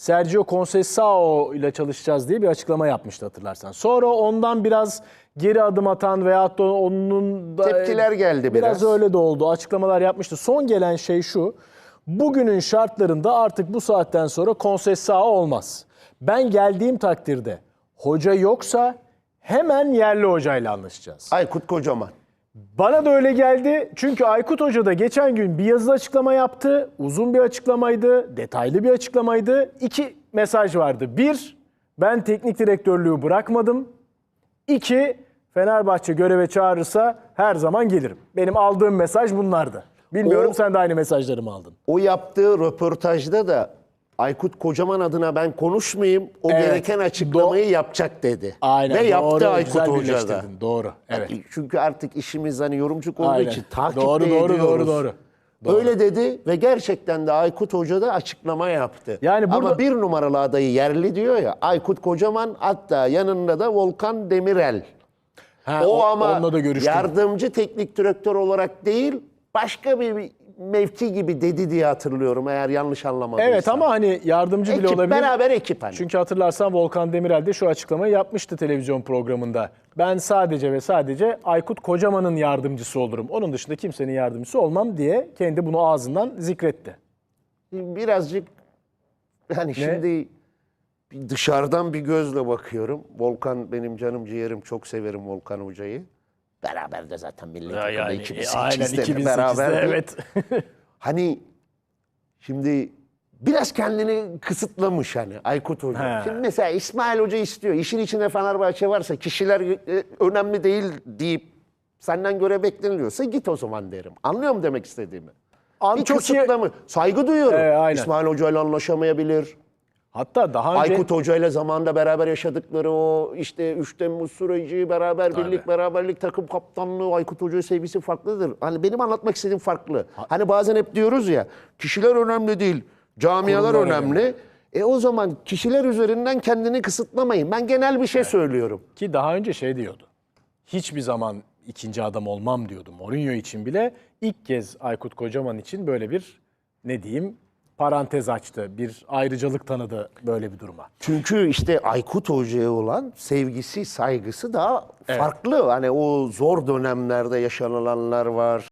Sergio Conceição ile çalışacağız diye bir açıklama yapmıştı hatırlarsan. Sonra ondan biraz geri adım atan veyahut da onun da Tepkiler geldi biraz. biraz. öyle de oldu. Açıklamalar yapmıştı. Son gelen şey şu. Bugünün şartlarında artık bu saatten sonra Conceição olmaz. Ben geldiğim takdirde hoca yoksa hemen yerli hocayla anlaşacağız. Aykut Kocaman. Bana da öyle geldi. Çünkü Aykut Hoca da geçen gün bir yazılı açıklama yaptı. Uzun bir açıklamaydı, detaylı bir açıklamaydı. İki mesaj vardı. Bir, ben teknik direktörlüğü bırakmadım. İki, Fenerbahçe göreve çağırırsa her zaman gelirim. Benim aldığım mesaj bunlardı. Bilmiyorum O- sen de aynı mesajları mı aldın? O yaptığı röportajda da Aykut Kocaman adına ben konuşmayayım, o Evet. gereken açıklamayı yapacak dedi. Aynen. Ve yaptı doğru, Aykut güzel Hoca da. Doğru. Evet. Çünkü artık işimiz hani yorumcuk olduğu Aynen. için takip Doğru, de doğru, ediyoruz. doğru, doğru. Öyle dedi ve gerçekten de Aykut Hoca da açıklama yaptı. Yani burada- Ama bir numaralı adayı yerli diyor ya Aykut Kocaman hatta yanında da Volkan Demirel. Ha, o, ama onunla da görüştüm. yardımcı teknik direktör olarak değil başka bir mevki gibi dedi diye hatırlıyorum eğer yanlış anlamadıysam. Evet ama hani yardımcı bile ekip, olabilir. beraber ekip hani. Çünkü hatırlarsan Volkan Demirel de şu açıklamayı yapmıştı televizyon programında. Ben sadece ve sadece Aykut Kocaman'ın yardımcısı olurum. Onun dışında kimsenin yardımcısı olmam diye kendi bunu ağzından zikretti. birazcık hani şimdi dışarıdan bir gözle bakıyorum. Volkan benim canım ciğerim çok severim Volkan Hoca'yı. Beraber de zaten milli takımda 2008'de de beraber. evet. Hani şimdi biraz kendini kısıtlamış hani Aykut Hoca. He. Şimdi mesela İsmail Hoca istiyor. İşin içinde Fenerbahçe varsa kişiler e, önemli değil deyip senden göre bekleniliyorsa git o zaman derim. Anlıyor mu demek istediğimi? An Bir çok iyi. kısıtlama. Saygı duyuyorum. Ee, aynen. İsmail Hoca ile anlaşamayabilir. Hatta daha önce Aykut Hoca ile zamanında beraber yaşadıkları o işte 3 Temmuz süreci, beraber birlik, beraberlik, takım kaptanlığı, Aykut Hoca'ya sevgisi farklıdır. Hani benim anlatmak istediğim farklı. Hani bazen hep diyoruz ya, kişiler önemli değil, camialar Kurumlar önemli. E o zaman kişiler üzerinden kendini kısıtlamayın. Ben genel bir şey söylüyorum. ki daha önce şey diyordu. Hiçbir zaman ikinci adam olmam diyordu. Mourinho için bile ilk kez Aykut Kocaman için böyle bir ne diyeyim parantez açtı. Bir ayrıcalık tanıdı böyle bir duruma. Çünkü işte Aykut Hoca'ya olan sevgisi, saygısı daha farklı. Hani o zor dönemlerde yaşanılanlar var.